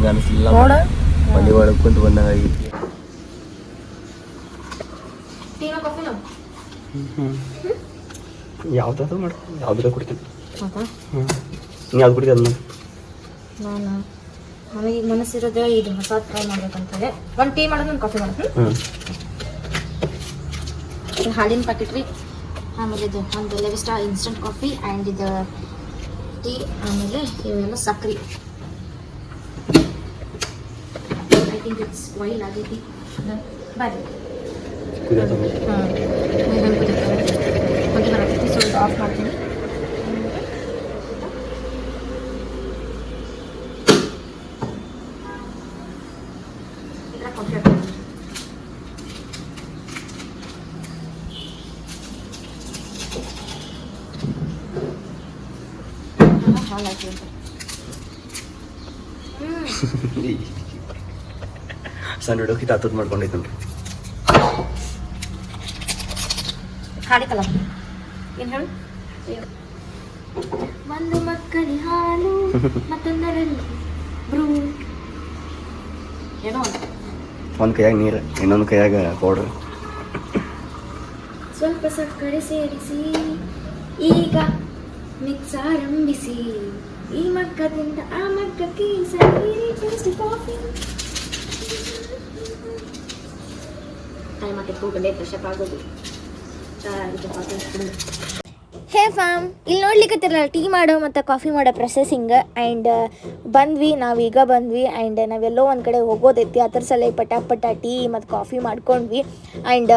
ಬಂದಂಗ ಅನಿಸ್ಲಿಲ್ಲ ಮನೆ ಒಳಗೆ ಕುಂತು ಬಂದಂಗ ಆಗೈತಿ ಟೀನ ಕಾಫಿನ ಯಾವ್ದಾದ್ರು ಮಾಡು. ಯಾವ್ದಾರ ಕುಡಿತೀನಿ. ನೀ ಯಾವ್ದು ಕುಡಿತೀಯ ಅದನ್ನ? ನಾನು ನನಗೆ ಈಗ ಮನಸ್ಸಿರೋದೇ ಇದು ಹೊಸ ಟ್ರೈ ಮಾಡ್ಬೇಕಂತೇಳಿ. ಒಂದು ಟೀ ಮಾಡೋದು ಒಂದು ಕಾಫಿ ಮಾಡೋದು ಹಾಲಿನ ಪ್ಯಾಕೆಟ್ ರೀ. ಆಮೇಲೆ ಇದು ಒಂದು ಲೆವಿಸ್ಟಾ ಇನ್ಸ್ಟಂಟ್ ಕಾಫಿ ಆ್ಯಂಡ್ ಇದು ಟೀ ಆಮೇಲೆ ಇವೆಲ್ಲ ಸಕ್ರೆ. ಐ ಥಿಂಕ್ ಇಟ್ಸ್ ಬಾಯ್ಲ್ ಆಗೈತಿ ಬರ್ರಿ ಕುಡಿಯೋದು ಹಾಂ ಇದನ್ನು ಕುದಿತಾರೆ ಕುದಿ ಬರತ್ತೈತಿ ಸೊ ಇದು ಆಫ್ ಮಾಡ್ತೀನಿ ಇದ್ರಾಗ ಕಾಫಿ ಹಾಕ್ತೀನಿ ಹಾಲು ಹಾಕಿ ಸಣ್ಣ ಹುಡುಗಿ ತಾತದ್ ಮಾಡ್ಕೊಂಡೈತೆ ನೋಡ್ರಿ ಹಾಡಿತಲ್ಲ ಏನು ಹೇಳು? ಒಂದು ಮಕ್ಕಳಿ ಹಾಲು ಮತ್ತೊಂದರಲ್ಲಿ ಬ್ರೂ. ಏನೋ ಒಂದು. ಒಂದು ಕೈಯಾಗ ನೀರು ಇನ್ನೊಂದು ಕೈಯಾಗ ಪೌಡ್ರ್ ಸ್ವಲ್ಪ ಸಕ್ಕರೆ ಸೇರಿಸಿ ಈಗ ಮಿಕ್ಸ್ ಆರಂಭಿಸಿ. ಈ ಮಕ್ಕದಿಂದ ಆ ಮಗ್ಗಕ್ಕೆ ಸರಿ ಟೇಸ್ಟ್ ಕಾಫಿ タイマーって僕ネットしてパーゴールじゃあ、一応パーゴール ಹೇ ಫ್ಯಾಮ್ ಇಲ್ಲಿ ನೋಡ್ಲಿಕ್ಕತ್ತಿರಲ್ಲ ಟೀ ಮಾಡೋ ಮತ್ತು ಕಾಫಿ ಮಾಡೋ ಪ್ರೊಸೆಸಿಂಗ್ ಆ್ಯಂಡ್ ಬಂದ್ವಿ, ನಾವೀಗ ಬಂದ್ವಿ ಆ್ಯಂಡ್ ನಾವೆಲ್ಲೋ ಒಂದು ಕಡೆ ಹೋಗೋದೈತಿ ಅದ್ರ ಸಲ ಪಟ ಪಟ ಟೀ ಮತ್ತು ಕಾಫಿ ಮಾಡ್ಕೊಂಡ್ವಿ ಆ್ಯಂಡ್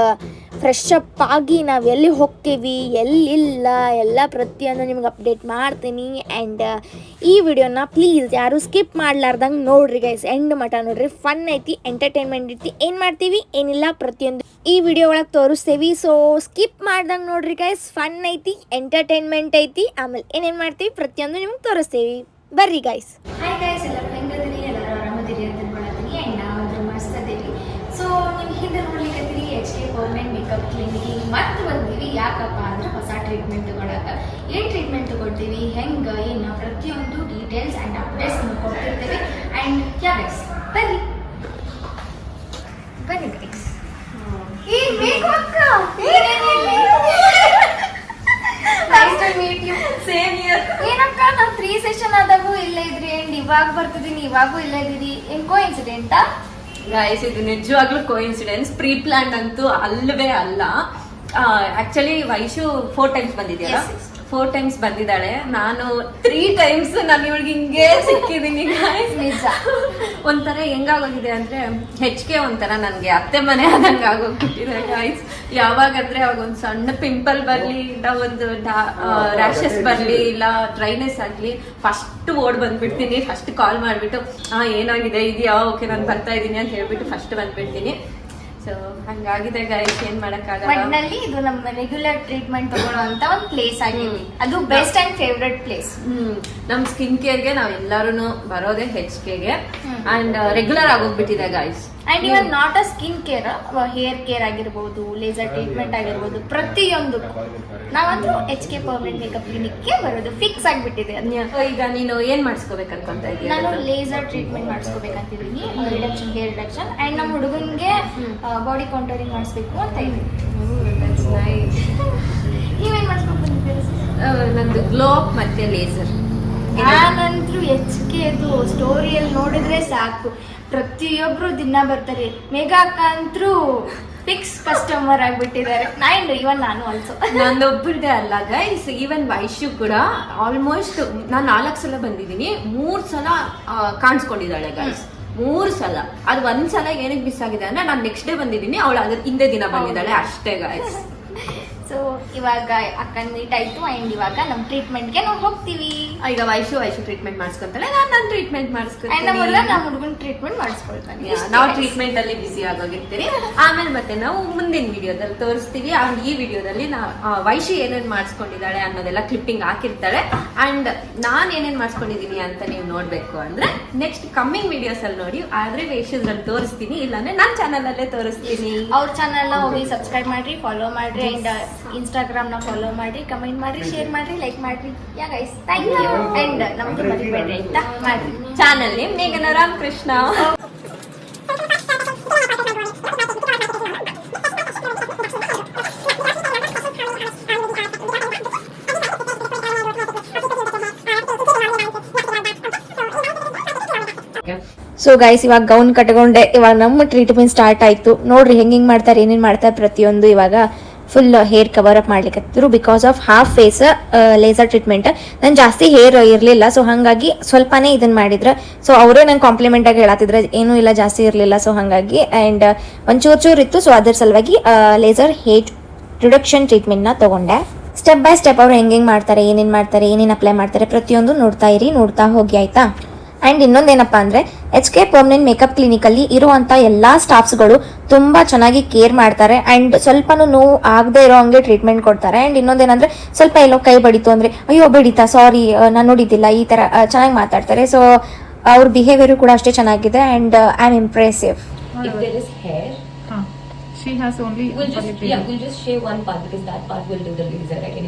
ಫ್ರೆಶ್ ಅಪ್ ಆಗಿ ನಾವು ಎಲ್ಲಿ ಹೋಗ್ತೀವಿ, ಎಲ್ಲಿಲ್ಲ, ಎಲ್ಲ ಪ್ರತಿಯೊಂದು ನಿಮ್ಗೆ ಅಪ್ಡೇಟ್ ಮಾಡ್ತೀನಿ ಆ್ಯಂಡ್ ಈ ವಿಡಿಯೋನ ಪ್ಲೀಸ್ ಯಾರು ಸ್ಕಿಪ್ ಮಾಡ್ಲಾರ್ದಂಗೆ ನೋಡ್ರಿ ಗೈಸ್ ಎಂಡ್ ಮಟ ನೋಡ್ರಿ ಫನ್ ಐತಿ ಎಂಟರ್ಟೈನ್ಮೆಂಟ್ ಐತಿ, ಏನು ಮಾಡ್ತೀವಿ, ಏನಿಲ್ಲ ಪ್ರತಿಯೊಂದು ಈ ವಿಡಿಯೋ ಒಳಗೆ ತೋರಿಸ್ತೀವಿ ಸೊ ಸ್ಕಿಪ್ ಮಾಡ್ದಂಗೆ ನೋಡ್ರಿ ಗೈಸ್ ಫನ್ ಐತಿ ಎಂಟರ್ಟೈನ್ಮೆಂಟ್ ಐತಿ. ಆಮೇಲೆ ಏನೇನು ಮಾಡ್ತೀವಿ? ಪ್ರತಿಯೊಂದು ನಿಮ್ಗೆ ತೋರಿಸ್ತೀವಿ. ಬರ್ರಿ ಗೈಸ್ ಹಾಯ್ ಗೈಸ್ ಎಲ್ಲರೂ ಹೆಂಗದಿರಿ ಎಲ್ಲರೂ ಆರಾಮದಿರಿ ಅಂತ ಅನ್ಕೊಳತ್ತೀನಿ ಆ್ಯಂಡ್ ನಾವು ಮಸ್ತ್ ಅದೀವಿ ಸೊ ನೀವು ಹಿಂದೆ ನೋಡ್ಲಿಕ್ಕತ್ತೀರಿ H K permanent makeup clinic ಮತ್ತೆ ಬಂದೀವಿ ಯಾಕಪ್ಪ ಅಂದ್ರೆ ಹೊಸ ಟ್ರೀಟ್ಮೆಂಟ್ ತಗೊಳಕ್ಕೆ ಏನು ಟ್ರೀಟ್ಮೆಂಟ್ ತಗೊಳ್ತೀವಿ ಹೆಂಗೆ ಏನು ಪ್ರತಿಯೊಂದು ಡೀಟೇಲ್ಸ್ ಆ್ಯಂಡ್ ಅಪ್ಡೇಟ್ಸ್ ನಿಮ್ಗೆ ಕೊಡ್ತಿರ್ತೀವಿ ಆ್ಯಂಡ್ ಯಾ ಗೈಸ್ ಬರ್ರಿ. ಬನ್ನಿ ಗೈಸ್ ಈ ಮೇಕಪ್ ಅಕ್ಕ. Nice to meet you same year ಏನಕ್ಕ ನಾವು ತ್ರೀ ಸೆಷನ್ ಆದಾಗೂ ಇಲ್ಲೇ ಇದ್ರಿ ಅಂಡ್ ಇವಾಗ ಬರ್ತಿದ್ದೀನಿ ಇವಾಗೂ ಇಲ್ಲೇ ಇದ್ರಿ ಏನ್ ಕೋ ಇನ್ಸಿಡೆಂಟಾ ಗೈಸ್ ಇದು ನಿಜವಾಗ್ಲೂ ಕೋ ಕೋಇನ್ಸಿಡೆನ್ಸ್ ಪ್ರೀ ಪ್ಲಾನ್ ಅಂತೂ ಅಲ್ಲವೇ ಅಲ್ಲ. ಆಕ್ಚುಲಿ ವೈಶು ಫೋರ್ ಟೈಮ್ಸ್ ಬಂದಿದ್ಯಲ್ಲ? Yes. ಫೋರ್ ಟೈಮ್ಸ್ ಬಂದಿದ್ದಾಳೆ. ನಾನು ತ್ರೀ ಟೈಮ್ಸ್ ನಾನು ಇವಳಿಗೆ ಹಿಂಗೆ ಸಿಕ್ಕಿದ್ದೀನಿ. ನಿಜ. ಒಂಥರ ಹೆಂಗಾಗೋಗಿದೆ ಅಂದ್ರೆ ಹೆಚ್ಚಿಗೆ ಒಂಥರ ನನ್ಗೆ ಅತ್ತೆ ಮನೆ ಆದಂಗೆ ಆಗೋಗ್ಬಿಟ್ಟಿದೆ ಗಾಯ್ಸ್ ಯಾವಾಗಂದ್ರೆ ಅವಾಗ ಒಂದು ಸಣ್ಣ ಪಿಂಪಲ್ ಬರ್ಲಿ ಇಲ್ಲ ಒಂದು ರ್ಯಾಷಸ್ ಬರ್ಲಿ ಇಲ್ಲ ಡ್ರೈನೆಸ್ ಆಗ್ಲಿ ಫಸ್ಟ್ ಓಡ್ ಬಂದ್ಬಿಡ್ತೀನಿ. ಫಸ್ಟ್ ಕಾಲ್ ಮಾಡ್ಬಿಟ್ಟು ಹಾ ಏನಾಗಿದೆ? ಇದೆಯಾ? ಓಕೆ ನಾನು ಬರ್ತಾ ಇದ್ದೀನಿ ಅಂತ ಹೇಳ್ಬಿಟ್ಟು ಫಸ್ಟ್ ಬಂದ್ಬಿಡ್ತೀನಿ. ಸೊ ಹಂಗಾಗಿದೆ ಗಾಯ್ಸ್ ಏನ್ ಮಾಡಕ್ಕಾಗಲ್ಲ. ಇದು ನಮ್ಮ ರೆಗ್ಯುಲರ್ ಟ್ರೀಟ್ಮೆಂಟ್ ತಗೊಳ್ಳುವಂತ ಒಂದು ಪ್ಲೇಸ್ ಆಗಿದೆ ಅದು best and favourite place hmm. ನಮ್ ಸ್ಕಿನ್ ಕೇರ್ಗೆ ನಾವ್ ಎಲ್ಲಾರು ಬರೋದೇ ಹೆಚ್ ಕೆಗೆ hmm. And regular ಆಗೋಗ್ಬಿಟ್ಟಿದೆ guys and even not a skin care hair care ಆಗಿರ್ಬೋದು ಲೇಸರ್ ಟ್ರೀಟ್ಮೆಂಟ್ ಆಗಿರ್ಬೋದು ಪ್ರತಿಯೊಂದು. ನಾವಂತೂ ಎಚ್ ಕೆ ಪರ್ಮನೆಂಟ್ ಮೇಕಪ್ ಕ್ಲಿನಿಕ್ಗೆ ಬರೋದು ಫಿಕ್ಸ್ ಆಗಿಬಿಟ್ಟಿದೆ ಈಗ ನೀನು ಏನ್ ಮಾಡಿಸ್ಕೋಬೇಕಂತ ನಾನು ಲೇಸರ್ ಟ್ರೀಟ್ಮೆಂಟ್ ಮಾಡಿಸ್ಕೋಬೇಕಂತಿದ್ದೀನಿ ರಿಡಕ್ಷನ್ ಹೇರ್ ರಿಡಕ್ಷನ್ ಅಂಡ್ ನಮ್ಮ ಹುಡುಗನ್ಗೆ ಬಾಡಿ ಕಾಂಟೋರಿಂಗ್ ಮಾಡಿಸ್ಬೇಕು ಅಂತ ಇದ್ದೀನಿ ನೀವೇನ್ ಮಾಡಿಸ್ಬೇಕು ನಂದು ಗ್ಲೋ ಮತ್ತೆ ಲೇಸರ್ ನಾನಂತೂ ಕೆದು ಸ್ಟೋರಿಯಲ್ಲಿ ನೋಡಿದ್ರೆ ಸಾಕು. ಪ್ರತಿಯೊಬ್ರು ದಿನ ಬರ್ತಾರೆ. ಮೇಘಾ ಅಕ್ಕ ಅಂತೂ ಫಿಕ್ಸ್ ಕಸ್ಟಮರ್ ಆಗಿಬಿಟ್ಟಿದ್ದಾರೆ ನೈನ್ ಇವನ್ ನಾನು ಆಲ್ಸೋ ನಂದೊಬ್ಬರದೇ ಅಲ್ಲ ಗೈಸ್ ಈವನ್ ವೈಶು ಕೂಡ ಆಲ್ಮೋಸ್ಟ್ ನಾನು ನಾಲ್ಕು ಸಲ ಬಂದಿದ್ದೀನಿ. ಮೂರು ಸಲ ಕಾಣಿಸ್ಕೊಂಡಿದ್ದಾಳೆ ಗೈಸ್ ಮೂರು ಸಲ. ಅದು ಒಂದ್ಸಲ ಏನಕ್ಕೆ ಮಿಸ್ ಆಗಿದೆ ಅಂದ್ರೆ ನಾನು ನೆಕ್ಸ್ಟ್ ಡೇ ಬಂದಿದ್ದೀನಿ. ಅವಳು ಅದ್ರ ಹಿಂದೆ ದಿನ ಬಂದಿದ್ದಾಳೆ ಅಷ್ಟೇ ಗೈಸ್ ಸೊ ಇವಾಗ ಅಕ್ಕನ ಮೀಟ್ ಆಯ್ತು ಅಂಡ್ ಇವಾಗ ನಮ್ಮ ಟ್ರೀಟ್ಮೆಂಟ್ಗೆ ನಾವು ಹೋಗ್ತೀವಿ. ಈಗ ವೈಶು ವೈಶು ಟ್ರೀಟ್ಮೆಂಟ್ ಮಾಡಿಸ್ಕೊಂತಾಳೆ ನಾನು ನನ್ನ ಟ್ರೀಟ್ಮೆಂಟ್ ಮಾಡಿಸ್ಕೊಂತೀನಿ. ನಮ್ಮ ನಮ್ಮ ಹುಡುಗನ ಟ್ರೀಟ್ಮೆಂಟ್ ಮಾಡಿಸ್ಕೊಳ್ತಾನೆ. ನಾವು ಟ್ರೀಟ್ಮೆಂಟ್ ಅಲ್ಲಿ ಬಿಸಿ ಆಗೋಗಿರ್ತೀವಿ ಆಮೇಲೆ ಮತ್ತೆ ನಾವು ಮುಂದಿನ ವಿಡಿಯೋದಲ್ಲಿ ತೋರಿಸ್ತೀವಿ. ಅಂಡ್ ಈ ವಿಡಿಯೋದಲ್ಲಿ ನಾ ವೈಶು ಏನೇನ್ ಮಾಡಿಸ್ಕೊಂಡಿದ್ದಾಳೆ ಅನ್ನೋದೆಲ್ಲ ಕ್ಲಿಪ್ಪಿಂಗ್ ಹಾಕಿರ್ತಾಳೆ. ಅಂಡ್ ನಾನ್ ಏನೇನ್ ಮಾಡಿಸ್ಕೊಂಡಿದೀನಿ ಅಂತ ನೀವು ನೋಡ್ಬೇಕು ಅಂದ್ರೆ ನೆಕ್ಸ್ಟ್ ಕಮ್ಮಿಂಗ್ ವಿಡಿಯೋಸ್ ಅಲ್ಲಿ ನೋಡಿ ಆದ್ರೆ ವೇಷದಲ್ಲಿ ತೋರಿಸ್ತೀನಿ. ಇಲ್ಲಾಂದ್ರೆ ನನ್ನ ಚಾನಲ್ ಅಲ್ಲೇ ತೋರಿಸ್ತೀನಿ. ಅವ್ರ ಚಾನಲ್ ಹೋಗಿ ಸಬ್ಸ್ಕ್ರೈಬ್ ಮಾಡ್ರಿ ಫಾಲೋ ಮಾಡ್ರಿ ಅಂಡ್ ಇನ್ಸ್ಟಾಗ್ರಾಮ್ನ ಫಾಲೋ ಮಾಡಿ ಕಮೆಂಟ್ ಮಾಡಿ ಶೇರ್ ಮಾಡಿ ಲೈಕ್ ಮಾಡಿ. Yeah guys thank you and ನಮಗೆ ಮರಿಬೇಡ್ರಿ ಆಯ್ತಾ ಮಾಡ್ರಿ ಚಾನಲ್ ನೇಮ್ ಮೇಘನ ರಾಮಕೃಷ್ಣ ಸೊ ಗೈಸ್ ಇವಾಗ ಗೌನ್ ಕಟ್ಕೊಂಡೆ. ಇವಾಗ ನಮ್ಮ ಟ್ರೀಟ್ಮೆಂಟ್ ಸ್ಟಾರ್ಟ್ ಆಯ್ತು. ನೋಡ್ರಿ ಹೆಂಗ್ ಹೆಂಗ್ ಮಾಡ್ತಾರೆ ಏನೇನ್ ಮಾಡ್ತಾರೆ ಪ್ರತಿಯೊಂದು ಇವಾಗ. ಫುಲ್ ಹೇರ್ ಕವರ್ ಅಪ್ ಮಾಡ್ಲಿಕ್ಕೆ because of half face laser treatment ನನ್ ಜಾಸ್ತಿ ಹೇರ್ ಇರಲಿಲ್ಲ. ಸೊ ಹಾಗಾಗಿ ಸ್ವಲ್ಪನೇ ಇದನ್ನ ಮಾಡಿದ್ರೆ. ಸೊ ಅವರೇ ನಂಗೆ ಕಾಂಪ್ಲಿಮೆಂಟ್ ಆಗಿ ಹೇಳತ್ತಿದ್ರೆ. ಏನೂ ಇಲ್ಲ, ಜಾಸ್ತಿ ಇರಲಿಲ್ಲ. ಸೊ ಹಾಗಾಗಿ ಆ್ಯಂಡ್ ಒಂದು ಚೂರು ಚೂರು ಇತ್ತು. ಸೊ ಅದ್ರ ಸಲುವಾಗಿ ಲೇಸರ್ ಹೇರ್ ರಿಡಕ್ಷನ್ ಟ್ರೀಟ್ಮೆಂಟ್ನ ತಗೊಂಡೆ. ಸ್ಟೆಪ್ ಬೈ ಸ್ಟೆಪ್ ಅವ್ರು ಹೆಂಗೆ ಮಾಡ್ತಾರೆ, ಏನೇನು ಮಾಡ್ತಾರೆ, ಏನೇನು ಅಪ್ಲೈ ಮಾಡ್ತಾರೆ, ಪ್ರತಿಯೊಂದು ನೋಡ್ತಾ ಇರಿ, ನೋಡ್ತಾ ಹೋಗಿ, ಆಯ್ತಾ? ಆ್ಯಂಡ್ ಇನ್ನೊಂದೇನಪ್ಪ ಅಂದರೆ ಎಚ್ ಕೆ ಪರ್ಮನೆಂಟ್ ಮೇಕಪ್ ಕ್ಲಿನಿಕಲ್ಲಿ ಇರುವಂಥ ಎಲ್ಲ ಸ್ಟಾಫ್ಸ್ಗಳು ತುಂಬ ಚೆನ್ನಾಗಿ ಕೇರ್ ಮಾಡ್ತಾರೆ ಆ್ಯಂಡ್ ಸ್ವಲ್ಪನೂ ನೋವು ಆಗದೆ ಇರೋ ಹಂಗೆ ಟ್ರೀಟ್ಮೆಂಟ್ ಕೊಡ್ತಾರೆ ಆ್ಯಂಡ್ ಇನ್ನೊಂದೇನಂದರೆ ಸ್ವಲ್ಪ ಎಲ್ಲೋ ಕೈ ಬಡಿತು ಅಂದರೆ ಅಯ್ಯೋ ಬಡಿತಾ ಸಾರಿ ನಾನು ನೋಡಿದ್ದಿಲ್ಲ ಈ ಥರ ಚೆನ್ನಾಗಿ ಮಾತಾಡ್ತಾರೆ ಸೊ ಅವ್ರ ಬಿಹೇವಿಯರು ಕೂಡ ಅಷ್ಟೇ ಚೆನ್ನಾಗಿದೆ and I am impressive If there is hair, Huh. She has only we'll just yeah, we'll just shave one part because that part will do the laser, right?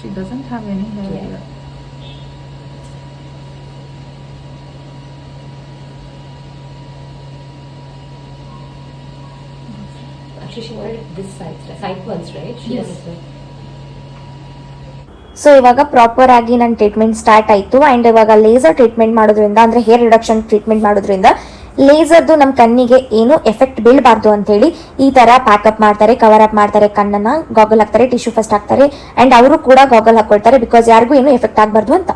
She doesn't have any hair yeah. yet. So ಇವಾಗ proper ಆಗಿ ನನ್ನ treatment start ಆಯ್ತು. And ಇವಾಗ laser treatment ಮಾಡೋದ್ರಿಂದ ಅಂದ್ರೆ hair reduction treatment ಮಾಡೋದ್ರಿಂದ ಲೇಸರ್ದು ನಮ್ಮ ಕಣ್ಣಿಗೆ ಏನು ಎಫೆಕ್ಟ್ ಬೀಳಬಾರ್ದು ಅಂತೇಳಿ ಈ ಥರ ಪ್ಯಾಕಪ್ ಮಾಡ್ತಾರೆ ಕವರ್ ಅಪ್ ಮಾಡ್ತಾರೆ, ಕಣ್ಣನ್ನು ಗಾಗಲ್ ಹಾಕ್ತಾರೆ ಟಿಶ್ಯೂ ಫಸ್ಟ್ ಹಾಕ್ತಾರೆ ಆ್ಯಂಡ್ ಅವರು ಕೂಡ ಗಾಗಲ್ ಹಾಕ್ಕೊಳ್ತಾರೆ ಬಿಕಾಸ್ ಯಾರಿಗೂ ಏನು ಎಫೆಕ್ಟ್ ಆಗಬಾರ್ದು ಅಂತ.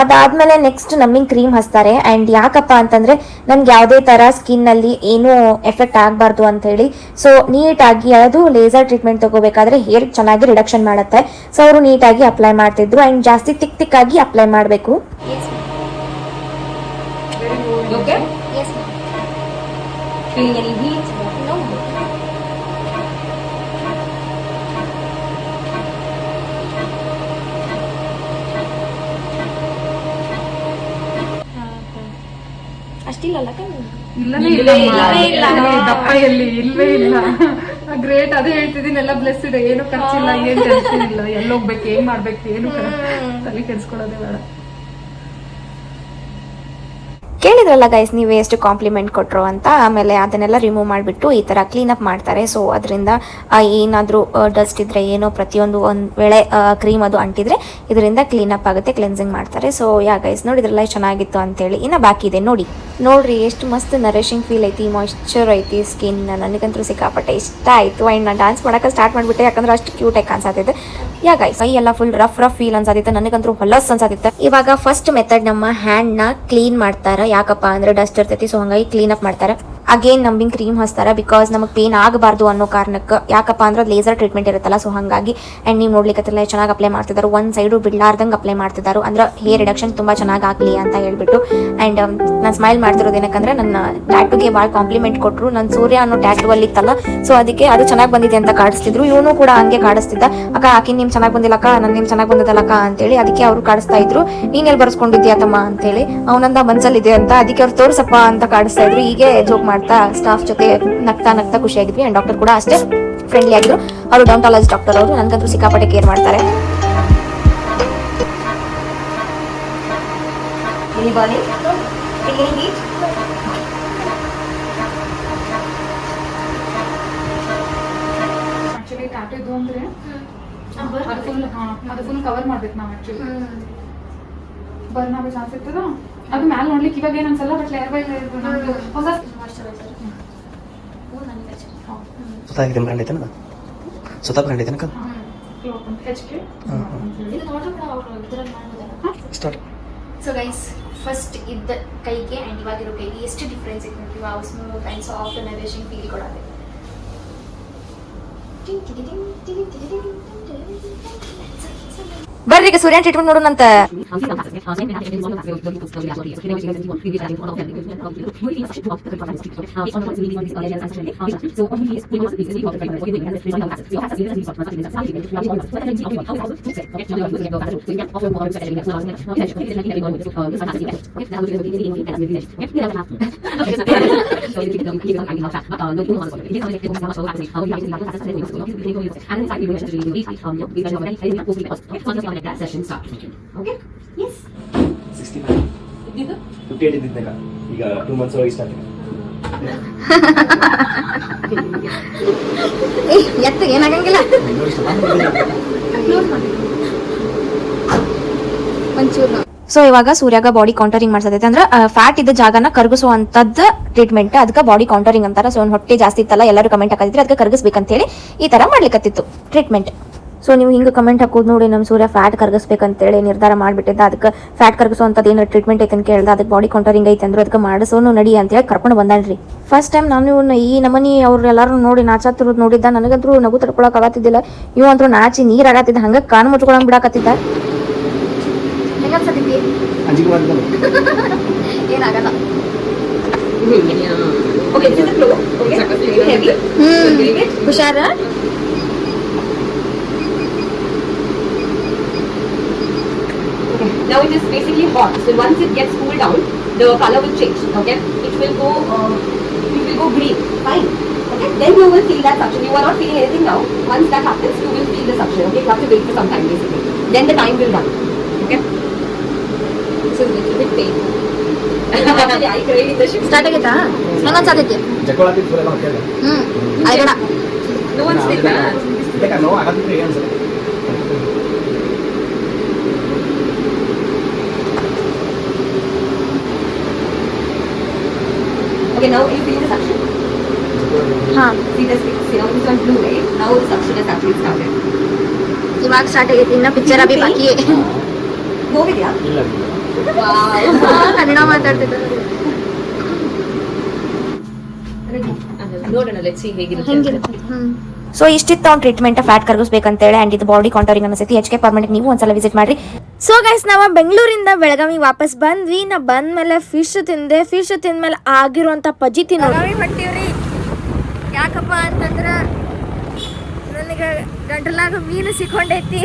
ಅದಾದ್ಮೇಲೆ ನೆಕ್ಸ್ಟ್ ನಮ್ಮಿಂಗ್ ಕ್ರೀಮ್ ಹಚ್ತಾರೆ ಆ್ಯಂಡ್ ಯಾಕಪ್ಪ ಅಂತಂದ್ರೆ ನನ್ಗೆ ಯಾವುದೇ ಥರ ಸ್ಕಿನ್ನಲ್ಲಿ ಏನೂ ಎಫೆಕ್ಟ್ ಆಗಬಾರ್ದು ಅಂತ ಹೇಳಿ ಸೊ ನೀಟಾಗಿ ಅದು ಲೇಸರ್ ಟ್ರೀಟ್ಮೆಂಟ್ ತಗೋಬೇಕಾದ್ರೆ ಹೇರ್ ಚೆನ್ನಾಗಿ ರಿಡಕ್ಷನ್ ಮಾಡುತ್ತೆ. ಸೊ ಅವರು ನೀಟಾಗಿ ಅಪ್ಲೈ ಮಾಡ್ತಿದ್ರು ಆ್ಯಂಡ್ ಜಾಸ್ತಿ ತಿಕ್ ತಿಕ್ಕಾಗಿ ಅಪ್ಲೈ ಮಾಡಬೇಕು. ಓಕೆ? Feeling any heat? ಅಷ್ಟಿಲ್ಲಲ್ಲ ಇಲ್ಲನೇ ಇಲ್ವೇ ಇಲ್ಲ ಇಲ್ಲ, ಅಮ್ಮ. ಇಲ್ಲ. ದಪ್ಪ ಎಲ್ಲಿ ಇಲ್ವೇ ಇಲ್ಲ ಗ್ರೇಟ್ ಅದೇ ಹೇಳ್ತಿದ್ದೀನಿ ಎಲ್ಲ ಬ್ಲೆಸ್ ಇದೆ ಏನು ಖರ್ಚಿಲ್ಲ ಏನ್ ಖರ್ಚಿಲ್ಲ ಇಲ್ಲ ಎಲ್ಲಿ ಹೋಗ್ಬೇಕು ಏನ್ ಮಾಡ್ಬೇಕು ಏನು ತಲೆ ಕೆಡ್ಸ್ಕೊಳ್ಳೋದೇ ಬೇಡ ಕೇಳಿದ್ರಲ್ಲ ಗೈಸ್ ನೀವು ಎಷ್ಟು ಕಾಂಪ್ಲಿಮೆಂಟ್ ಕೊಟ್ಟರು ಅಂತ, ಆಮೇಲೆ ಅದನ್ನೆಲ್ಲ ರಿಮೂವ್ ಮಾಡಿಬಿಟ್ಟು ಈ ಥರ ಕ್ಲೀನಪ್ ಮಾಡ್ತಾರೆ. ಸೊ ಅದರಿಂದ ಏನಾದರೂ ಡಸ್ಟ್ ಇದ್ದರೆ ಏನೋ ಪ್ರತಿಯೊಂದು ಒಂದು ವೇಳೆ ಕ್ರೀಮ್ ಅದು ಅಂಟಿದ್ರೆ, ಇದರಿಂದ ಕ್ಲೀನಪ್ ಆಗುತ್ತೆ ಕ್ಲೆನ್ಸಿಂಗ್ ಮಾಡ್ತಾರೆ. ಸೊ ಯಾ ಗೈಸ್ ನೋಡಿದ್ರಲ್ಲ ಚೆನ್ನಾಗಿತ್ತು ಅಂತೇಳಿ. ಇನ್ನು ಬಾಕಿ ಇದೆ, ನೋಡಿ. ನೋಡ್ರಿ, ಎಷ್ಟು ಮಸ್ತ್ ನರೇಶಿಂಗ್ ಫೀಲ್ ಐತಿ ಮಾಯ್ಶ್ಚರ್ ಐತಿ ಸ್ಕಿನ್ ನನಗಂತೂ ಸಿಕ್ಕಾಪಟ್ಟೆ ಇಷ್ಟ ಆಯಿತು. ಆ್ಯಂಡ್ ನಾನು ಡಾನ್ಸ್ ಮಾಡೋಕೆ ಸ್ಟಾರ್ಟ್ ಮಾಡಿಬಿಟ್ಟೆ, ಯಾಕಂದ್ರೆ ಅಷ್ಟು ಕ್ಯೂಟಾಗಿ ಕಾಣಿಸತ್ತಿದೆ ಯಾ ಗೈಸ್ ಕೈ ಎಲ್ಲ ಫುಲ್ ರಫ್ ರಫ್ ಫೀಲ್ ಅನ್ಸಾತಿತ್ತು. ನನಗಂತೂ ಹೊಲಸ್ ಅನ್ಸಾತಿತ್ತು. ಇವಾಗ ಫಸ್ಟ್ ಮೆಥಡ್ ನಮ್ಮ ಹ್ಯಾಂಡ್ನ ಕ್ಲೀನ್ ಮಾಡ್ತಾರ. ಯಾಕಪ್ಪ ಅಂದ್ರೆ ಡಸ್ಟ್ ಇರ್ತೈತಿ ಸೊ ಹಂಗಾಗಿ ಕ್ಲೀನ್ ಅಪ್ ಮಾಡ್ತಾರೆ. ಅಗೇನ್ ನಂಬಿಂಗ್ ಕ್ರೀಮ್ ಹಚ್ತಾರೆ ಬಿಕಾಸ್ ನಮಗೆ ಪೇನ್ ಆಗಬಾರ್ದು ಅನ್ನೋ ಕಾರಣಕ್ಕೆ ಯಾಕಪ್ಪ ಅಂದ್ರೆ ಲೇಸರ್ ಟ್ರೀಟ್ಮೆಂಟ್ ಇರುತ್ತಲ್ಲ ಸೊ ಹಾಗಾಗಿ ಆ್ಯಂಡ್ ನೀವು ನೋಡ್ಲಿಕ್ಕೆ ಚೆನ್ನಾಗಿ ಅಪ್ಲೈ ಮಾಡ್ತಿದ್ದಾರೆ ಒಂದು ಸೈಡು ಬಿಡ್ಲಾರ್ದಂಗೆ ಅಪ್ಲೈ ಮಾಡ್ತಿದ್ದಾರೆ ಅಂದ್ರೆ ಹೇರ್ ರಿಡಕ್ಷನ್ ತುಂಬ ಚೆನ್ನಾಗಿ ಆಗಲಿ ಅಂತ ಹೇಳ್ಬಿಟ್ಟು ಆ್ಯಂಡ್ ನಾನು ಸ್ಮೈಲ್ ಮಾಡ್ತಿರೋದು ಏನಕ್ಕಂದ್ರೆ ನನ್ನ ಟ್ಯಾಟುಗೆ ಭಾಳ ಕಾಂಪ್ಲಿಮೆಂಟ್ ಕೊಟ್ಟರು ನನ್ನ ಸೂರ್ಯ ಅನ್ನೋ ಟ್ಯಾಟು ಅಲ್ಲಿ ಇತ್ತಲ್ಲ ಸೊ ಅದಕ್ಕೆ ಅದು ಚೆನ್ನಾಗಿ ಬಂದಿದೆ ಅಂತ ಕಾಡಿಸ್ತಿದ್ರು ಇವನು ಕೂಡ ಹಂಗೆ ಕಾಡಿಸ್ತಿದ್ದ ಅಕ್ಕ ಆಕಿ ನಿಮ್ ಚೆನ್ನಾಗಿ ಬಂದಿಲ್ಲಕ್ಕ ನನ್ನ ನಿಮ್ ಚೆನ್ನಾಗಿ ಬಂದಿದ್ದಲ್ಲಕ್ಕ ಅಂತೇಳಿ ಅದಕ್ಕೆ ಅವರು ಕಾಡಿಸ್ತಾ ಇದ್ರು ನೀನ್ ಎಲ್ಲಿ ಬರ್ಸ್ಕೊಂಡಿದ್ಯಾ ತಮ್ಮ ಅಂತೇಳಿ ಅವನಂದ ಮನ್ಸಲ್ಲಿದೆ ಅಂತ ಅದಕ್ಕೆ ಅವ್ರು ತೋರ್ಸಪ್ಪ ಅಂತ ಕಾಡಿಸ್ತಾ ಇದ್ರು ಹೀಗೆ ಜೋಕ್ ಮಾಡ್ತಾ ಸ್ಟಾಫ್ ಜೊತೆ ನಗ್ತಾ ನಗ್ತಾ ಖುಷಿಯಾಗಿದ್ವಿ. ಆ್ಯಂಡ್ ಡಾಕ್ಟರ್ ಕೂಡ ಅಷ್ಟೇ ಫ್ರೆಂಡ್ಲಿ ಆಗಿದ್ರು. ಅವರು ಡಾಂಟಾಲಜಿ ಡಾಕ್ಟರ್ ಅವರು. ನನಗಂತೂ ಸಿಕ್ಕಾಪಟ್ಟೆ ಕೇರ್ ಮಾಡ್ತಾರೆ. ಅಂದ್ರೆ ಅದು ಫುಲ್ ಅದು ಫುಲ್ ಕವರ್ ಮಾಡ್ಬೇಕು ನಾವು ಆಕ್ಚುಲಿ ಬರ್ನ್ ಆಗೋ ಚಾನ್ಸ್ ಇರ್ತದ? ಅದು ಮ್ಯಾಲ್ ನೋಡ್ಲಿಕ್ಕೆ ಇವಾಗ ಏನ್ ಅನ್ಸಲ್ಲ ಬಟ್ ಲೇಯರ್ ಬೈ ಲೇಯರ್ ನಮ್ದು ಹೊಸ ಸ್ವತಃ ಇದನ್ನ ಬ್ರ್ಯಾಂಡ್ ಐತೆ ಸ್ವತಃ ಬ್ರ್ಯಾಂಡ್ ಐತೆ ಸ್ಟಾರ್ಟ್ ಸೊ ಗೈಸ್ ಫಸ್ಟ್ ಇದ್ದ ಕೈಗೆ ಆ್ಯಂಡ್ ಇವಾಗಿರೋ ಕೈಗೆ ಎಷ್ಟು ಡಿಫ್ರೆನ್ಸ್ ಇದೆ ನೋಡಿ wow smooth and soft feel ಕೊಡೋದೆ ಬರ್ರಿ ಈಗ ಸೂರ್ಯನ್ ಟ್ರೀಟ್ಮೆಂಟ್ ನೋಡೋಣಂತ ಇಲ್ಲಿಗೆ ಏನಾಗಂಗಿಲ್ಲ ಮಂಚು ಸೊ ಇವಾಗ ಸೂರ್ಯಾಗ ಬಾಡಿ ಕೌಂಟರಿಂಗ್ ಮಾಡ್ಸತೈತೆ ಅಂದ್ರೆ ಫ್ಯಾಟ್ ಇದ್ದ ಜಾಗನ ಕರಗಿಸುವಂತದ್ದು ಟ್ರೀಟ್ಮೆಂಟ್ ಅದಕ್ಕೆ ಬಾಡಿ ಕೌಂಟರಿಂಗ್ ಅಂತಾರ. ಸೊ ಹೊಟ್ಟೆ ಜಾಸ್ತಿ ಇತ್ತಲ್ಲ, ಎಲ್ಲರೂ ಕಮೆಂಟ್ ಹಾಕಿದ್ರೆ ಅದಕ್ಕೆ ಕರಗಿಸ್ಬೇಕಂತ ಹೇಳಿ ಈ ತರ ಮಾಡ್ಲಿಕ್ಕತ್ತಿತ್ತು ಟ್ರೀಟ್ಮೆಂಟ್ ಸೊ ನೀವು ಹಿಂಗೆ ಕಮೆಂಟ್ ಹಾಕೋದು ನೋಡಿ ನಮ್ಮ ಸೂರ್ಯ ಫ್ಯಾಟ್ ಕರಗಿಸ್ಬೇಕಂತೇಳಿ ನಿರ್ಧಾರ ಮಾಡಿಬಿಟ್ಟಿದ್ದ. ಅದಕ್ಕೆ ಫ್ಯಾಟ್ ಕರಗಿಸುವಂಥದ್ದು ಏನು ಟ್ರೀಟ್ಮೆಂಟ್ ಐತೆ ಅಂತ ಕೇಳ್ದ? ಅದಕ್ಕೆ ಬಾಡಿ ಕೌಂಟರಿಂಗ್ ಐತೆ ಅಂದ್ರೆ ಅದಕ್ಕೆ ಮಾಡಿಸೋನು ನಡಿ ಅಂತೇಳಿ ಕರ್ಕೊಂಡು ಬಂದಾಳ್ರಿ. ಫಸ್ಟ್ ಟೈಮ್ ನಾನು ಈ ನಮನಿ ಅವ್ರು ಎಲ್ಲರೂ ನೋಡಿ ನಾಚಾತಿರೋದು ನೋಡಿದ್ದ. ನನಗಂತೂ ನಗು ತಡ್ಕೊಳಕ್ ಆಗತ್ತಿದ್ದಿಲ್ಲ. ಇವ್ ಅಂತೂ ನಾಚಿ ನೀರ್ ಆಗತ್ತಿದ್ದ. ಹಂಗ ಕಾಣ್ ಮುಚ್ಕೊಳಂಗ್ ಬಿಡಾಕತ್ತಿದ್ದ. அஞ்சுக்கு மாதிரி தான் ஏன் அகதான் ஓகே இது க்ளோ ஓகே ஹெவி ம் குஷாரா Now it is basically hot. So once it gets cooled down, the color will change. Okay, it will go, uh, it will go green. Fine. Okay, then you will feel that suction. You are not feeling anything now. Once that happens, you will feel the suction. Okay, you have to wait for some time basically. Then the time will run. Okay. So it's a little bit pain. Actually, I cried in the ship. Start ಆಗೈತಾ ಹೆಂಗ ಅನ್ಸತೈತಿ ಜಕ್ಕೊಳಕ್ಕೆ full ಎಲ್ಲ ಕೇಳ ಹ್ಮ್ ಐಗಡ No one's still bad. ಬೇಕಾ ನೋವು ಆಗತ್ತಿದ್ರೆ ಏನು ಅನ್ಸುತ್ತೆ Okay. Now you feel the suction. ಹಾ See the see now it's on blue, right? Now the suction has actually started. ಇವಾಗ ಸ್ಟಾರ್ಟ್ ಆಗೈತಿ ಇನ್ನ ಪಿಕ್ಚರ್ ಅಭಿ ಬಾಕಿ ಹೋಗಿದ್ಯಾ ಇಲ್ಲ ಕನ್ನಡ ಮಾತಾಡ್ತಿದ್ದ. ನೋಡೋಣ ಲೆಟ್ಸ್ ಸಿ ಹೇಗಿರುತ್ತೆ ಹೆಂಗಿರುತ್ತೆ ಸೊ ಇಷ್ಟಿತ್ತು ಅವ್ನು ಟ್ರೀಟ್ಮೆಂಟ್ ಫ್ಯಾಟ್ ಕರಗಿಸ್ಬೇಕಂತೇಳಿ ಅಂಡ್ ಇದು ಬಾಡಿ ಕಾಂಟೋರಿಂಗ್ ಅನ್ನ ಸತಿ ಎಚ್ ಕೆ ಪರ್ಮನೆಂಟ್ ನೀವು ಒಂದ್ಸಲ ವಿಸಿಟ್ ಮಾಡ್ರಿ. ಸೊ ಗೈಸ್ ನಾವು ಬೆಂಗಳೂರಿಂದ ಬೆಳಗಾವಿ ವಾಪಸ್ ಬಂದ್ವಿ. ನಾ ಬಂದ್ಮೇಲೆ ಫಿಶ್ ತಿಂದೆ. ಫಿಶ್ ತಿಂದ್ಮೇಲೆ ಆಗಿರುವಂಥ ಪಜಿ ತಿನ್ನೋ ಯಾಕಪ್ಪ ಅಂತಂದ್ರೆ ನನಗೆ ಗಂಟಲಾಗ ಮೀನು ಸಿಕ್ಕೊಂಡೈತಿ.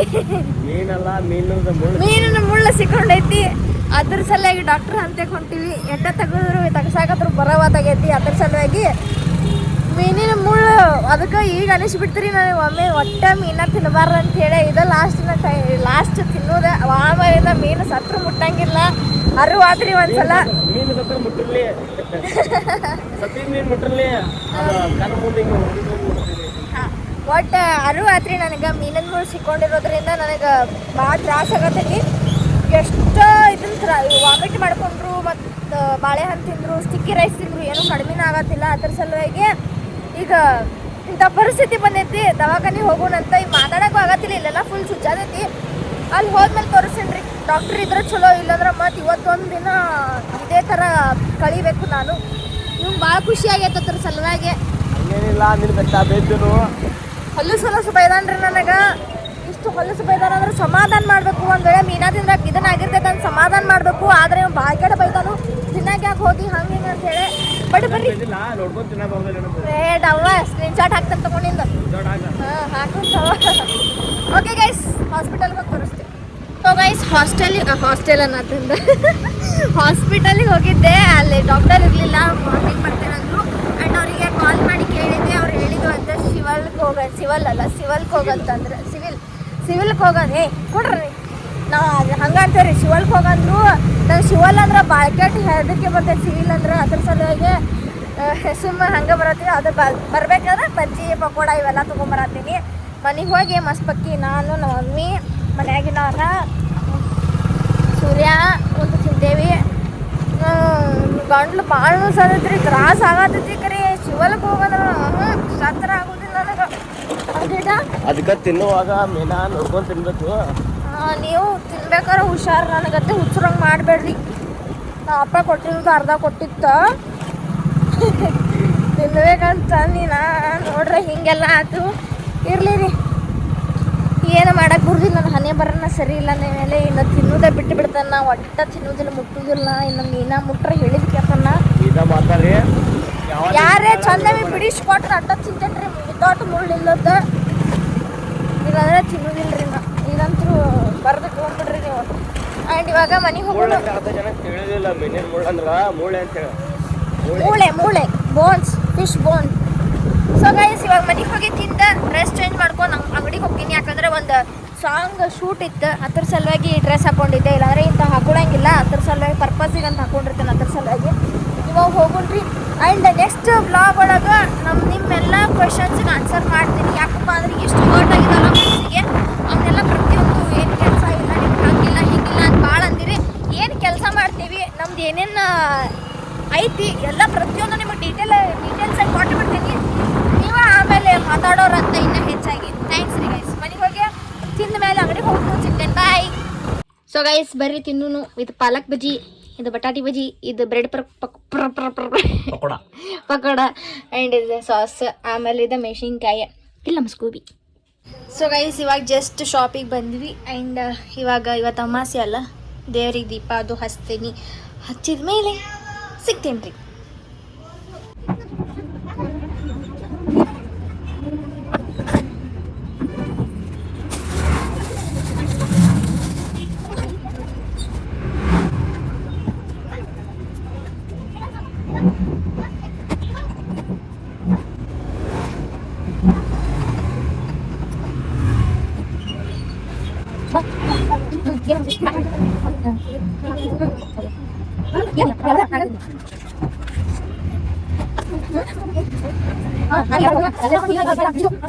ಮೀನಲ್ಲ ಮೀನು ಮೀನಿನ ಮುಳ್ಳು ಸಿಕ್ಕೊಂಡೈತಿ. ಅದ್ರ ಸಲುವಾಗಿ ಡಾಕ್ಟರ್ ಅಂತಕ್ಕೆ ಹೊಂಟಿವಿ ಎಣ್ಣೆ ತೆಗೆದ್ರು ತಗಸಾಕತ್ರು ಬರವಾದಾಗೈತಿ ಅದ್ರ ಸಲುವಾಗಿ. ಮೀನಿನ ಮುಳ್ಳು ಅದಕ್ಕೆ ಈಗ ಅನಿಸ್ಬಿಡ್ತೀರಿ ನನಗೆ ಒಮ್ಮೆ ಒಟ್ಟೆ ಮೀನ ತಿನ್ನಬಾರ್ದು ಅಂತ ಹೇಳಿ ಇದು ಲಾಸ್ಟಿನ ಟೈ ಲಾಸ್ಟ್ ತಿನ್ನೋದೆ ಆಮೇಲಿಂದ ಮೀನು ಸತ್ರು ಮುಟ್ಟಂಗಿಲ್ಲ. ಅರಿವಾದ್ರಿ ಒಂದ್ಸಲ. ಮೀನು ಸತ್ರ ಮುಟ್ಟಿರ್ಲಿ. ಸತಿ ಮೀನು ಮುಟ್ಟಿರ್ಲಿ. ಒಟ್ಟು ಅರಿವಾತ್ರಿ ನನಗೆ ಮೀನಿನ ಮುಳ್ಳು ಸಿಕ್ಕೊಂಡಿರೋದ್ರಿಂದ ನನಗೆ ಭಾಳ ತ್ರಾಸ ಆಗತ್ತೈತಿ ಎಷ್ಟು ಇದನ್ನ ವಾಮಿಟ್ ಮಾಡ್ಕೊಂಡ್ರು ಮತ್ತು ಬಾಳೆಹಣ್ಣು ತಿಂದರು ಸ್ಟಿಕ್ಕಿ ರೈಸ್ ತಿಂದರು ಏನೂ ಕಡಿಮೆನೇ ಆಗತ್ತಿಲ್ಲ. ಅದ್ರ ಸಲುವಾಗಿ ಈಗ ಇಂಥ ಪರಿಸ್ಥಿತಿ ಬಂದೈತಿ. ದವಾಖಾನೆ ಹೋಗೋಣಂತ ಈಗ ಮಾತಾಡೋಕ್ಕೂ ಆಗತ್ತಿಲ್ಲ. ಇಲ್ಲೆಲ್ಲ ಫುಲ್ ಸುಜ್ಜಾದೈತಿ ಅಲ್ಲಿ ಹೋದ್ಮೇಲೆ ತೋರಿಸ್ತೀನಿ ಡಾಕ್ಟ್ರ್ ಇದ್ರೆ ಚಲೋ ಇಲ್ಲಂದ್ರೆ ಮತ್ತು ಇವತ್ತೊಂದು ದಿನ ಇದೇ ಥರ ಕಳಿಬೇಕು ನಾನು. ನಿಮ್ಗೆ ಭಾಳ ಖುಷಿ ಆಗೈತೆ ಅದ್ರ ಸಲುವಾಗಿ. ಹಂಗೇನಿಲ್ಲ ನಿನ್ನ ಬೆಟ್ಟ ಬೇಯ್ತೇನು ಸಲ ಹೊಲಸು ಬೈದಾನ್ರಿ ನನಗೆ. ಹೊಲಸು ಬೈದಾನ ಸಮಾಧಾನ ಮಾಡಬೇಕು ಒಂದ್ ವೇಳೆ ಮೀನಾ ತಿಂದ್ರಾಗ ಇದನ್ನ ಆಗಿರ್ತೈತೆ ಅಂತ ಸಮಾಧಾನ ಮಾಡ್ಬೇಕು. ಆದ್ರೆ ಇವ್ ಬಾಯ್ಕಡೆ ಬೈತಾನು, ತಿನ್ನಾಕ ಯಾಕೆ ಹೋಗಿ, ಹಂಗ ಹಿಂಗ ಅಂತ ಹೇಳಿ. ಬಟ್ ಬರ್ರಿ ಏ, ಡವ್ವ ಸ್ಕ್ರೀನ್ ಶಾಟ್ ಹಾಕ್ತಾನೆ ತಗೊಂಡಿಂದ ಹಾಂ, ಹಾಕು ಓಕೆ ಗೈಸ್ ಹಾಸ್ಪಿಟಲ್ಗೆ ಗೈಸ್ ಹಾಸ್ಟೆಲ್ ಹಾಸ್ಟೆಲ್ ಅನ್ನೋದ್ರಿಂದ ಹಾಸ್ಪಿಟಲಿಗೆ ಹೋಗಿದ್ದೆ, ಅಲ್ಲಿ ಡಾಕ್ಟರ್ ಇರಲಿಲ್ಲ ಮಾರ್ನಿಂಗ್ ಬರ್ತೇನೆ ಅಂದರು. ಆ್ಯಂಡ್ ಅವರಿಗೆ ಕಾಲ್ ಮಾಡಿ ಕೇಳಿದ್ದೆ, ಅವ್ರು ಹೇಳಿದ್ರು ಅಂತ ಶಿವಲ್ಗೆ ಹೋಗ, ಶಿವಲ್ ಅಲ್ಲ ಶಿವಲ್ಗೆ ಹೋಗಂತಂದ್ರೆ. ಸಿವಿಲ್ಗೆ ಹೋಗೋದು ಕೊಡ್ರಿ. ನಾ ಹಂಗೆ ರೀ ಶಿವಲ್ಗೆ ಹೋಗಂದ್ರು ನಂಗೆ ಶಿವಲ್ ಅಂದ್ರೆ ಬಾಳ್ಕೆಟ್ ಹೇಳಿದಕ್ಕೆ ಬರ್ತೈತೆ. ಸಿವಿಲ್ ಅಂದ್ರೆ ಅದ್ರ ಸಲುವಾಗಿ ಹೆಸುಮ್ಮ ಹಂಗೆ ಬರತ್ತೀವಿ ಅದು ಬರ್ಬೇಕಾದ್ರೆ ಬಜ್ಜಿ ಪಕೋಡ ಇವೆಲ್ಲ ತೊಗೊಂಬರತ್ತೀನಿ. ಮನೆಗೆ ಹೋಗಿ ಮಸ್ತ್ ಪಕ್ಕಿ. ನಾನು ನಮ್ಮ ಮಮ್ಮಿ ಮನೆಯಾಗಿನವ್ರ, ಸೂರ್ಯ ಒಂದು ತಿಂತೇವಿ. ಗಂಡ್ಲು ಭಾಳ ಸದತ್ರಿ ತ್ರಾಸ ಆಗತ್ತೈತಿ ಕರೆ. ಶಿವಲ್ಗೆ ಹೋಗಂದ್ರೆ ಸತ್ರ ಅದೇಟ ಅದಕ್ಕೆ ತಿನ್ನುವಾಗ ಮೀನಾ ನೋಡ್ಕೊಂಡು ತಿನ್ಬೇಕು. ನೀವು ತಿನ್ಬೇಕಾದ್ರೆ ಹುಷಾರು ನನಗತ್ತೆ ಹುಚ್ಚರಂಗೆ ಮಾಡಬೇಡ್ರಿ. ನಾ ಅಪ್ಪ ಕೊಟ್ಟಿರೋದು ಅರ್ಧ ಕೊಟ್ಟಿತ್ತ. ತಿನ್ಬೇಕಂತ ನೀನ ನೋಡ್ರಿ ಹಿಂಗೆಲ್ಲ ಆತು. ಇರಲಿ ರೀ. ಏನು ಮಾಡಕ್ಕೆ ಬರುದಿಲ್ಲ ನನ್ನ ಹನೆ ಬರೋಣ ಸರಿ ಇಲ್ಲ. ನನ್ನ ಮೇಲೆ ಇನ್ನು ತಿನ್ನೋದೇ ಬಿಟ್ಟು ಬಿಡ್ತಾನ. ಒಟ್ಟ ತಿನ್ನೋದಿಲ್ಲ ಮುಟ್ಟುದಿಲ್ಲ. ಇನ್ನು ಮೀನ ಮುಟ್ರೆ ಹೇಳಿದ ಕೇಳ್ತಾನ ಯಾರೇ ಚಂದ ಬಿಡಿಸ್ಕೊಟ್ರೆ ಅಟ್ಟ ತಿಂತೇನ್ರಿ ವಿತೌಟ್ ಮುಳ್ಳಿಲ್ಲದ ಇಲ್ಲಾಂದ್ರೆ ರೀ ನಾ. ಇದಂತೂ ಬರ್ದು ಹೋಗ್ಬಿಡ್ರಿ ನೀವು. ಆ್ಯಂಡ್ ಇವಾಗ ಮನೆಗೆ ಹೋಗೋಣ. ಮುಳ್ಳು ಜನ ತಿಳಿದಿಲ್ಲ ಮೀನಿನ ಮುಳ್ಳು ಅಂದ್ರ ಮೂಳೆ ಅಂತ ಹೇಳಿ. ಮೂಳೆ ಮೂಳೆ bones fish bone so guys ಇವಾಗ ಮನೆಗೆ ಹೋಗಿ ತಿಂದ ಡ್ರೆಸ್ ಚೇಂಜ್ ಮಾಡ್ಕೊಂಡು ನಂಗೆ ಅಂಗಡಿಗೆ ಹೋಗ್ತೀನಿ. ಯಾಕಂದ್ರೆ ಒಂದು ಸಾಂಗ್ ಶೂಟ್ ಇತ್ತು ಅದ್ರ ಸಲುವಾಗಿ ಡ್ರೆಸ್ ಹಾಕೊಂಡಿದ್ದೆ. ಇಲ್ಲಾಂದ್ರೆ ಇಂಥ ಹಾಕೊಳಂಗಿಲ್ಲ. ಅದ್ರ ಸಲುವಾಗಿ ಪರ್ಪಸಿಗೆ ಅಂತ ಹಾಕೊಂಡಿರ್ತೇನೆ ಅದ್ರ ಸಲುವಾಗಿ. ಇವಾಗ ಹೋಗುಣ್ರಿ ಆ್ಯಂಡ್ ನೆಕ್ಸ್ಟ್ ಬ್ಲಾಗ್ ಒಳಗೆ ನಮ್ಮ ನಿಮ್ಮೆಲ್ಲ ಕ್ವೆಶನ್ಸಿಗೆ ಆನ್ಸರ್ ಮಾಡ್ತೀನಿ. ಯಾಕಪ್ಪ ಅಂದ್ರೆ ಎಷ್ಟು ಹರ್ಟ್ ಆಗಿದಲ್ಲ ಮನಸ್ಸಿಗೆ ಅವನ್ನೆಲ್ಲ ಪ್ರತಿಯೊಂದು ಏನು ಕೆಲಸ ಇಲ್ಲ ನಿಮ್ಗೆ ಹಂಗಿಲ್ಲ ಹಿಂಗಿಲ್ಲ ಅಂತ ಭಾಳ ಅಂದಿರಿ. ಏನು ಕೆಲಸ ಮಾಡ್ತೀವಿ, ನಮ್ದು ಏನೇನು ಐತಿ, ಎಲ್ಲ ಪ್ರತಿಯೊಂದು ನಿಮಗೆ ಡೀಟೇಲ್ ಡೀಟೇಲ್ಸ್ ಆಗಿ ಕೊಟ್ಟು ಬಿಡ್ತೀನಿ. ನೀವು ಆಮೇಲೆ ಮಾತಾಡೋರಂತ ಇನ್ನೂ ಹೆಚ್ಚಾಗಿ. ಥ್ಯಾಂಕ್ಸ್ ರೀ ಗೈಸ್ ಮನೆಗೆ ಹೋಗಿ ತಿಂದ ಮೇಲೆ ಅಂಗಡಿಗೆ ಹೋಗ್ಬೋದು ಸಿಗ್ತೇನೆ ಬಾಯ್ ಸೊ ಗೈಸ್ ಬರ್ರಿ ತಿನ್ನು ಇದು ಪಾಲಕ್ ಬಜ್ಜಿ. ಇದು ಬಟಾಟಿ ಬಜ್ಜಿ ಇದು ಬ್ರೆಡ್ ಪರ್ ಪಕ್- ಪ್ರ- ಪ್ರ- ಪ್ರ- ಪ್ರ- ಪಕೋಡ. ಪಕೋಡ ಆ್ಯಂಡ್ ಇದು ಸಾಸ್ ಆಮೇಲೆ ಇದು ಮೆಣಸಿನ್ಕಾಯಿ. ಇಲ್ಲ ಸ್ಕೂಬಿ ಸೊ ಗೈಸ್ ಇವಾಗ ಜಸ್ಟ್ ಶಾಪಿಗೆ ಬಂದ್ವಿ ಆ್ಯಂಡ್ ಇವಾಗ ಇವತ್ತು ಅಮಾಸೆ ಅಲ್ಲ. ದೇವ್ರಿಗೆ ದೀಪ ಅದು ಹಚ್ತೀನಿ. ಹಚ್ಚಿದ ಮೇಲೆ ಸಿಗ್ತೀನಿ ರೀ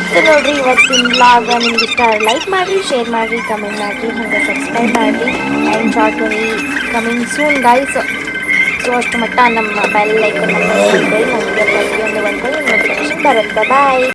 ಇಷ್ಟಿತ್ತು ನೋಡ್ರಿ, ಇವತ್ತಿನ ಬ್ಲಾಗ್ ನಿಮ್ಗೆ ಇಷ್ಟ ಲೈಕ್ ಮಾಡಿ ಶೇರ್ ಮಾಡಿ ಕಮೆಂಟ್ ಮಾಡಿ ಹಾಗೆ ಸಬ್ಸ್ಕ್ರೈಬ್ ಮಾಡಿ and short coming soon guys so ಅಷ್ಟು ಮಟ್ಟ ನಮ್ಮ ಬೆಲ್ ಲೈಕ್ ನಮಗೆ ಪ್ರತಿಯೊಂದು ಒಂದು ನೋಟಿಫಿಕೇಶನ್ ಬರುತ್ತೆ. ಬಾಯ್